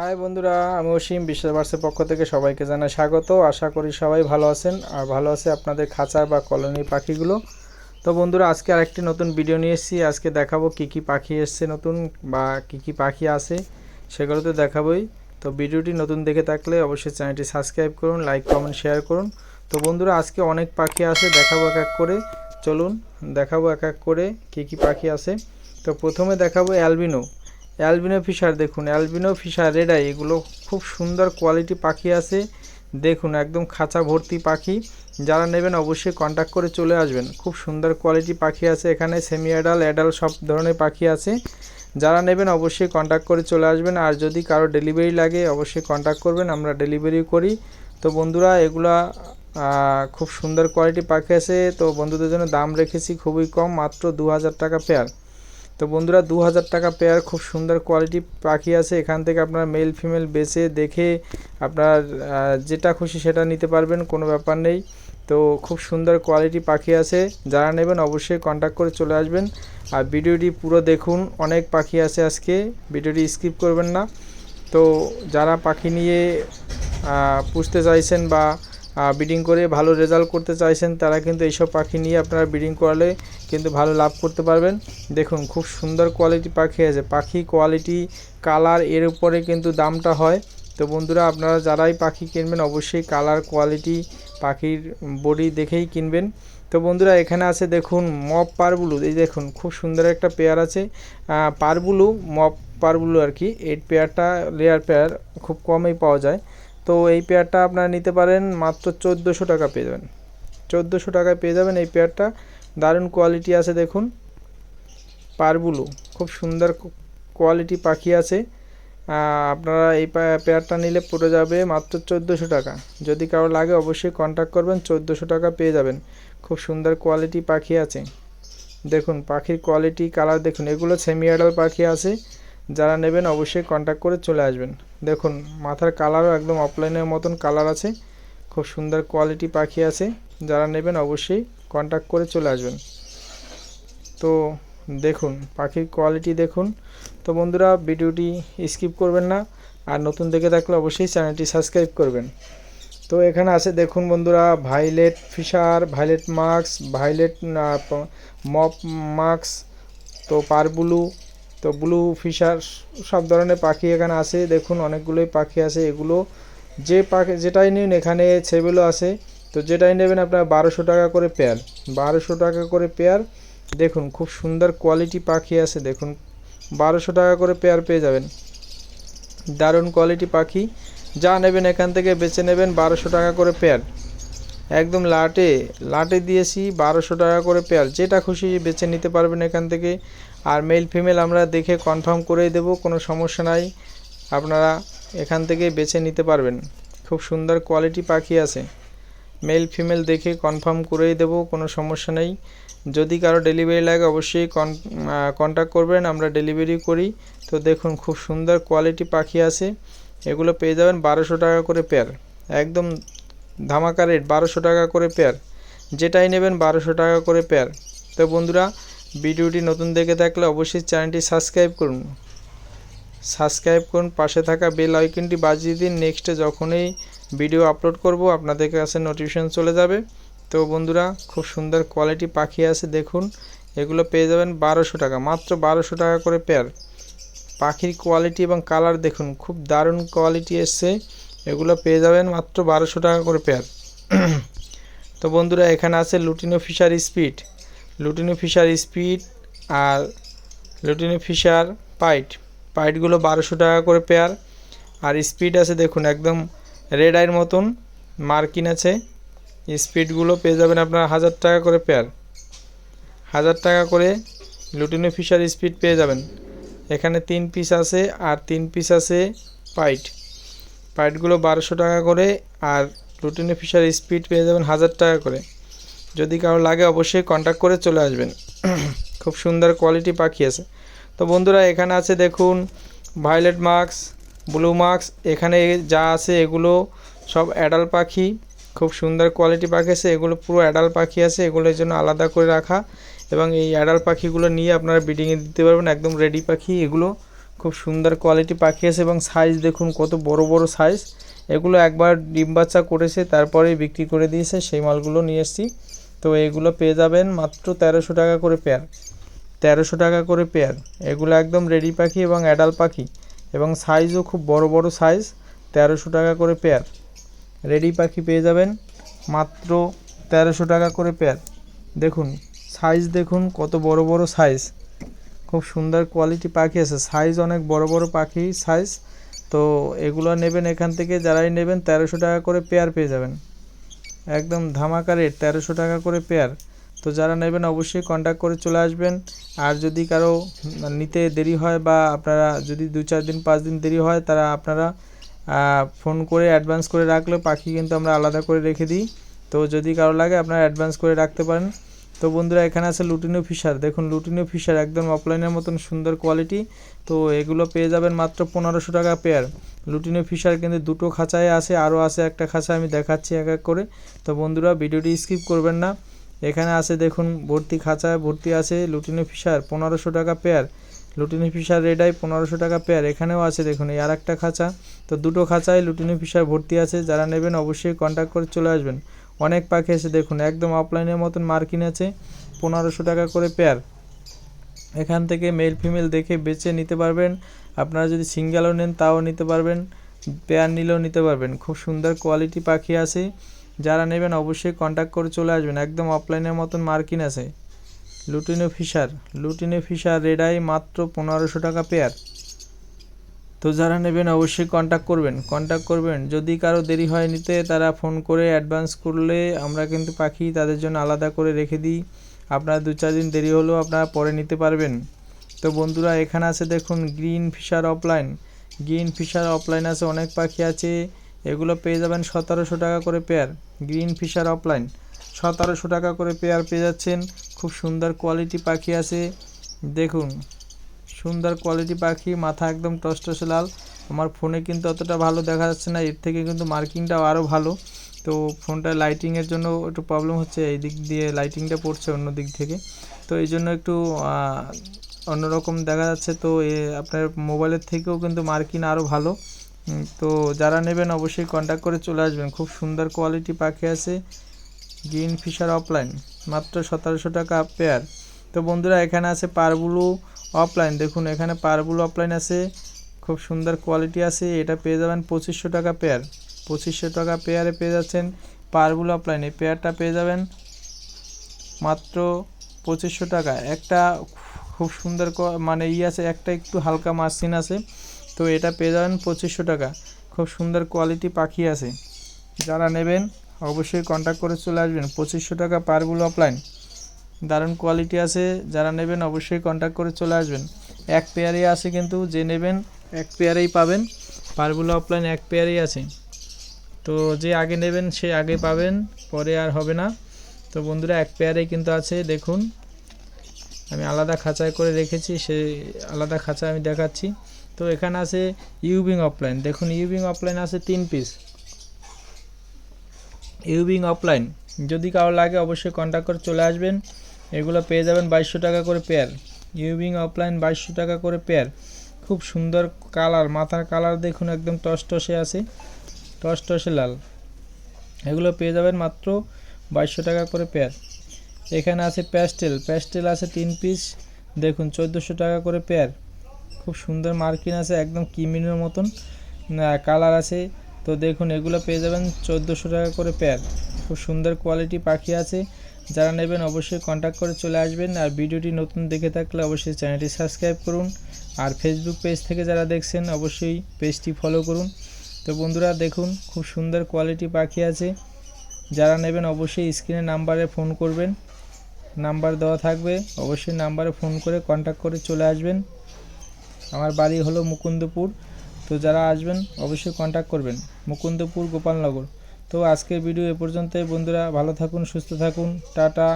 High বন্ধুরা আমি অসীম বিশ্বাসবার্সের পক্ষ থেকে সবাইকে জানাই স্বাগত। আশা করি সবাই ভালো আছেন। আর ভালো আছে আপনাদের খাঁচার বা কলোনির পাখিগুলো। তো বন্ধুরা, আজকে আরেকটি নতুন ভিডিও নিয়ে এসেছি। আজকে দেখাবো কি কি পাখি এসছে নতুন বা কি কি পাখি আছে সেগুলো তো দেখাবোই। তো ভিডিওটি নতুন দেখে থাকলে অবশ্যই চ্যানেলটি সাবস্ক্রাইব করুন, লাইক, কমেন্ট, শেয়ার করুন। তো বন্ধুরা, আজকে অনেক পাখি আছে, দেখাবো এক এক করে। চলুন, দেখাবো এক এক করে কি কি পাখি আছে। তো প্রথমে দেখাবো অ্যালবিনো। অ্যালবিনো ফিশার দেখুন, অ্যালবিনো ফিশার, রেডাই, এগুলো খুব সুন্দর কোয়ালিটি পাখি আছে। দেখুন, একদম খাঁচা ভর্তি পাখি। যারা নেবেন অবশ্যই কন্ট্যাক্ট করে চলে আসবেন। খুব সুন্দর কোয়ালিটি পাখি আছে এখানে সেমি অ্যাডাল অ্যাডাল সব ধরনের পাখি আছে। যারা নেবেন অবশ্যই কন্ট্যাক্ট করে চলে আসবেন। আর যদি কারও ডেলিভারি লাগে, অবশ্যই কন্ট্যাক্ট করবেন, আমরা ডেলিভারি করি। তো বন্ধুরা, এগুলা খুব সুন্দর কোয়ালিটি পাখি আছে। তো বন্ধুদের জন্য দাম রেখেছি খুবই কম, মাত্র দু হাজার টাকা পেয়ার তো বন্ধুরা দু হাজার টাকা পেয়ার খুব সুন্দর কোয়ালিটি পাখি আছে। এখান থেকে আপনারা মেল ফিমেল বেছে দেখে আপনার যেটা খুশি সেটা নিতে পারবেন, কোনো ব্যাপার নেই। তো খুব সুন্দর কোয়ালিটি পাখি আছে। যারা নেবেন অবশ্যই কন্ট্যাক্ট করে চলে আসবেন। আর ভিডিওটি পুরো দেখুন, অনেক পাখি আছে আজকে। ভিডিওটি স্কিপ করবেন না। তো যারা পাখি নিয়ে পুষতে চাইছেন বা ব্রিডিং করে ভালো রেজাল্ট করতে চাইছেন, তারা কিন্তু এইসব পাখি নিয়ে আপনারা ব্রিডিং করালে কিন্তু ভালো লাভ করতে পারবেন। দেখুন, খুব সুন্দর কোয়ালিটি পাখি আছে। পাখি কোয়ালিটি কালারের উপরে কিন্তু দামটা হয়। তো বন্ধুরা, আপনারা যারাই পাখি কিনবেন, অবশ্যই কালার কোয়ালিটি পাখির বডি দেখেই কিনবেন। তো বন্ধুরা, এখানে আছে দেখুন মপ পারবুলু এই দেখুন, খুব সুন্দর একটা পেয়ার আছে। পারবুলু মপ পারবুলু আর কি। এই পেয়ারটা লেয়ার পেয়ার খুব কমই পাওয়া যায়। তো এই পেয়ারটা আপনারা নিতে পারেন, মাত্র চোদ্দোশো টাকা পেয়ে যাবেন। চোদ্দোশো টাকায় পেয়ে যাবেন এই পেয়ারটা দারুণ কোয়ালিটি আছে দেখুন। পারবুলু খুব সুন্দর কোয়ালিটি পাখি আছে। আপনারা এই পেয়ারটা নিলে পড়ে যাবে মাত্র চোদ্দোশো টাকা। যদি কারও লাগে অবশ্যই কন্ট্যাক্ট করবেন, চোদ্দোশো টাকা পেয়ে যাবেন। খুব সুন্দর কোয়ালিটি পাখি আছে। দেখুন, পাখির কোয়ালিটি কালার দেখুন, এগুলো সেমি অ্যাডাল পাখি আছে। যারা নেবেন অবশ্যই কন্ট্যাক্ট করে চলে আসবেন। দেখুন, মাথার কালারও একদম অফলাইনের মতন কালার আছে। খুব সুন্দর কোয়ালিটি পাখি আছে। যারা নেবেন অবশ্যই কন্ট্যাক্ট করে চলে আসবেন। তো দেখুন, পাখির কোয়ালিটি দেখুন। তো বন্ধুরা, ভিডিওটি স্কিপ করবেন না। আর নতুন দেখে থাকলে অবশ্যই চ্যানেলটি সাবস্ক্রাইব করবেন। তো এখানে আছে, দেখুন বন্ধুরা violet Fischer violet mask violet mop mask তো পারবুলু তো ব্লু ফিশার সব ধরনের পাখি এখানে আছে। দেখুন, অনেকগুলোই পাখি আছে। এগুলো যে পাখি, যেটাই নিন, এখানে সেগুলো আছে। তো যেটাই নেবেন আপনার বারোশো টাকা করে পেয়ার বারোশো টাকা করে পেয়ার দেখুন, খুব সুন্দর কোয়ালিটি পাখি আছে। দেখুন, বারোশো টাকা করে পেয়ার পেয়ে যাবেন। দারুণ কোয়ালিটি পাখি। যা নেবেন এখান থেকে বেছে নেবেন বারোশো টাকা করে পেয়ার একদম লাটে লাটে দিয়েছি, বারোশো টাকা করে পেয়ার যেটা খুশি বেছে নিতে পারবেন এখান থেকে। আর মেল ফিমেল আমরা দেখে কনফার্ম করেই দেবো, কোনো সমস্যা নাই। আপনারা এখান থেকে বেছে নিতে পারবেন। খুব সুন্দর কোয়ালিটি পাখি আছে। মেল ফিমেল দেখে কনফার্ম করেই দেবো, কোনো সমস্যা নেই। যদি কারও ডেলিভারি লাগে, অবশ্যই কন কন্ট্যাক্ট করবেন, আমরা ডেলিভারি করি। তো দেখুন, খুব সুন্দর কোয়ালিটি পাখি আছে। এগুলো পেয়ে যাবেন বারোশো টাকা করে পেয়ার একদম ধামাকা রেট বারোশো টাকা করে পেয়ার যেটাই নেবেন বারোশো টাকা করে পেয়ার তো বন্ধুরা ভিডিওটি নতুন দেখে থাকলে অবশ্যই চ্যানেলটি সাবস্ক্রাইব করুন। সাবস্ক্রাইব করুন, পাশে থাকা বেল আইকনটি বাজিয়ে দিন। নেক্সটে যখনই ভিডিও আপলোড করব, আপনাদের কাছে নোটিফিকেশন চলে যাবে। তো বন্ধুরা, খুব সুন্দর কোয়ালিটি পাখি আছে, দেখুন। এগুলো পেয়ে যাবেন বারোশো টাকা, মাত্র বারোশো টাকা করে পেয়ার পাখির কোয়ালিটি এবং কালার দেখুন, খুব দারুণ কোয়ালিটি এসছে। এগুলো পেয়ে যাবেন মাত্র বারোশো টাকা করে পেয়ার তো বন্ধুরা, এখানে আছে lutino Fischer speed lutino Fischer speed আর লুটিনো ফিশার পাইট। পাইটগুলো বারোশো টাকা করে পেয়ার। আর স্পিড আছে দেখুন, একদম রেড আইয়ের মতন মার্কিন আছে। স্পিডগুলো পেয়ে যাবেন আপনার হাজার টাকা করে পেয়ার। হাজার টাকা করে লুটিনো ফিশার স্পিড পেয়ে যাবেন। এখানে তিন পিস আছে আর তিন পিস আছে পাইট। পাইটগুলো বারোশো টাকা করে আর লুটিনো ফিশার স্পিড পেয়ে যাবেন হাজার টাকা করে। যদি কারও লাগে অবশ্যই কন্ট্যাক্ট করে চলে আসবেন। খুব সুন্দর কোয়ালিটি পাখি আছে। তো বন্ধুরা, এখানে আছে দেখুন ভায়োলেট মাস্ক ব্লু মাস্ক এখানে যা আছে এগুলো সব অ্যাডাল পাখি। খুব সুন্দর কোয়ালিটি পাখি আছে, এগুলো পুরো অ্যাডাল পাখি আছে, এগুলোর জন্য আলাদা করে রাখা। এবং এই অ্যাডাল পাখিগুলো নিয়ে আপনারা ব্রিডিংয়ে দিতে পারবেন, একদম রেডি পাখি। এগুলো খুব সুন্দর কোয়ালিটি পাখি আছে এবং সাইজ দেখুন কত বড় বড় সাইজ এগুলো একবার ডিম বাচ্চা করেছে, তারপরেই বিক্রি করে দিয়েছে, সেই মালগুলো নিয়ে এসেছি। তো এগুলো পেয়ে যাবেন মাত্র তেরোশো টাকা করে পেয়ার তেরোশো টাকা করে পেয়ার এগুলো একদম রেডি পাখি এবং অ্যাডাল পাখি। এবং সাইজও খুব বড় বড় সাইজ তেরোশো টাকা করে পেয়ার রেডি পাখি পেয়ে যাবেন মাত্র তেরোশো টাকা করে পেয়ার দেখুন সাইজ দেখুন কত বড় বড় সাইজ খুব সুন্দর কোয়ালিটি পাখি আছে। সাইজ অনেক বড় বড় পাখি সাইজ তো এগুলো নেবেন এখান থেকে। যারাই নেবেন তেরোশো টাকা করে পেয়ার পেয়ে যাবেন। একদম ধামাকা রেট তেরোশো টাকা করে পেয়ার তো যারা নেবেন অবশ্যই কন্ট্যাক্ট করে চলে আসবেন। আর যদি কারও নিতে দেরি হয় বা আপনারা যদি দু চার দিন, পাঁচ দিন দেরি হয়, তারা আপনারা ফোন করে অ্যাডভান্স করে রাখলে পাখি কিন্তু আমরা আলাদা করে রেখে দিই। তো যদি কারও লাগে, আপনারা অ্যাডভান্স করে রাখতে পারেন। তো বন্ধুরা, এখানে আছে লুটিনো ফিশার। দেখুন, লুটিনো ফিশার একদম অফলাইনের মতন সুন্দর কোয়ালিটি তো এগুলো পেয়ে যাবেন মাত্র পনেরোশো টাকা পেয়ার লুটিনো ফিশার কিন্তু দুটো খাঁচায় আছে, আরও আছে একটা খাঁচা, আমি দেখাচ্ছি এক এক করে। তো বন্ধুরা, ভিডিওটি স্কিপ করবেন না। এখানে আছে, দেখুন, ভর্তি খাঁচায় ভর্তি আছে লুটিনো ফিশার, পনেরোশো টাকা পেয়ার লুটিনো ফিশার রেডাই পনেরোশো টাকা পেয়ার এখানেও আছে, দেখুন, এই আর একটা খাঁচা। তো দুটো খাঁচায় লুটিনো ফিশার ভর্তি আছে। যারা নেবেন, অবশ্যই কন্ট্যাক্ট করে চলে আসবেন। অনেক পাখি এসে দেখুন, একদম অফলাইনের মতন মার্কিন আছে, পনেরোশো টাকা করে পেয়ার এখান থেকে মেল ফিমেল দেখে বেছে নিতে পারবেন। আপনারা যদি সিঙ্গেলও নেন, তাও নিতে পারবেন। পেয়ার নিলেও নিতে পারবেন। খুব সুন্দর কোয়ালিটি পাখি আছে। যারা নেবেন অবশ্যই কন্ট্যাক্ট করে চলে আসবেন। একদম অফলাইনের মতন মার্কিন আছে। Lutino Fischer lutino Fischer red eye মাত্র পনেরোশো টাকা পেয়ার তো যারা নেবেন অবশ্যই কন্ট্যাক্ট করবেন। কন্ট্যাক্ট করবেন। যদি কারও দেরি হয় নিতে তারা ফোন করে অ্যাডভান্স করলে আমরা কিন্তু পাখি তাদের জন্য আলাদা করে রেখে দিই। আপনার দু চার দিন দেরি হলেও আপনারা পরে নিতে পারবেন। তো বন্ধুরা, এখানে আছে দেখুন green Fischer offline green Fischer offline আছে, অনেক পাখি আছে। এগুলো পেয়ে যাবেন সতেরোশো টাকা করে পেয়ার গ্রিন ফিশার অফলাইন সতেরোশো টাকা করে পেয়ার পেয়ে যাচ্ছেন। খুব সুন্দর কোয়ালিটি পাখি আছে। দেখুন। সুন্দর কোয়ালিটি পাখি, মাথা একদম টসটসে লাল। আমার ফোনে কিন্তু অতটা ভালো দেখা যাচ্ছে না, এর থেকে কিন্তু মার্কিংটাও আরও ভালো। তো ফোনটা লাইটিংয়ের জন্য একটু প্রবলেম হচ্ছে, এই দিক দিয়ে লাইটিংটা পড়ছে অন্য দিক থেকে। তো এই জন্য একটু অন্যরকম দেখা যাচ্ছে। তো এ, আপনার মোবাইলের থেকেও কিন্তু মার্কিন আরও ভালো। তো যারা নেবেন অবশ্যই কন্ট্যাক্ট করে চলে আসবেন। খুব সুন্দর কোয়ালিটি পাখি আছে, গ্রিন ফিশার অফলাইন, মাত্র সতেরোশো টাকা পেয়ার তো বন্ধুরা, এখানে আছে পারবুলু অফলাইন দেখুন, এখানে পারবুলু অফলাইন আছে, খুব সুন্দর কোয়ালিটি আছে, এটা পেয়ে যাবেন পঁচিশশো টাকা পেয়ার পঁচিশশো টাকা পেয়ারে পেয়ে যাচ্ছেন পারবুলু অফলাইন এই পেয়ারটা পেয়ে যাবেন মাত্র পঁচিশশো টাকা। একটা খুব সুন্দর মানে ই আছে, একটা একটু হালকা মার্সিন আছে, তো এটা পেয়ে যাবেন পঁচিশশো টাকা। খুব সুন্দর কোয়ালিটি পাখি আছে। যারা নেবেন, অবশ্যই কন্ট্যাক্ট করে চলে আসবেন। পঁচিশশো টাকা পারবুল অফলাইন দারুণ কোয়ালিটি আছে, যারা নেবেন অবশ্যই কন্ট্যাক্ট করে চলে আসবেন। এক পেয়ারেই আছে কিন্তু, যে নেবেন, এক পেয়ারেই পাবেন। পারবুল অফলাইন এক পেয়ারেই আছে। তো যে আগে নেবেন, সে আগে পাবেন, পরে আর হবে না। তো বন্ধুরা, এক পেয়ারেই কিন্তু আছে, দেখুন। আমি আলাদা খাঁচায় করে রেখেছি, সে আলাদা খাঁচা আমি দেখাচ্ছি। তো এখানে আছে ইউবিং অফলাইন দেখুন ইউবিং অফলাইন আছে তিন পিস ইউবিং অফলাইন যদি কারও লাগে, অবশ্যই কন্ট্যাক্ট করে চলে আসবেন। এগুলো পেয়ে যাবেন বাইশশো টাকা করে পেয়ার ইউবিং অফলাইন বাইশশো টাকা করে পেয়ার খুব সুন্দর কালার মাথার কালার দেখুন একদম টসটসে আছে, টসটসে লাল। এগুলো পেয়ে যাবেন মাত্র বাইশশো টাকা করে পেয়ার এখানে আছে প্যাস্টেল প্যাস্টেল আছে তিন পিস দেখুন চোদ্দোশো টাকা করে পেয়ার খুব সুন্দর মার্কিন আছে, একদম কিমিনের মতন কালার আছে। তো দেখুন এগুলো পেয়ে যাবেন চোদ্দোশো টাকা করে পেয়ার খুব সুন্দর কোয়ালিটি পাখি আছে। যারা নেবেন অবশ্যই কন্ট্যাক্ট করে চলে আসবেন আর ভিডিওটি নতুন দেখে থাকলে অবশ্যই চ্যানেলটি সাবস্ক্রাইব করুন আর ফেসবুক পেজ থেকে যারা দেখছেন অবশ্যই পেজটি ফলো করুন। তো বন্ধুরা, দেখুন, খুব সুন্দর কোয়ালিটি পাখি আছে। যারা নেবেন অবশ্যই স্ক্রিনে নাম্বারে ফোন করবেন। নাম্বার দেওয়া থাকবে, অবশ্যই নাম্বারে ফোন করে কন্ট্যাক্ট করে চলে আসবেন। আমার বাড়ি হলো মুকুন্দপুর। তো যারা আসবেন, অবশ্যই কন্ট্যাক্ট করবেন। মুকুন্দপুর গোপালনগর। তো আজকের ভিডিও এ পর্যন্তই। বন্ধুরা ভালো থাকুন সুস্থ থাকুন। টাটা।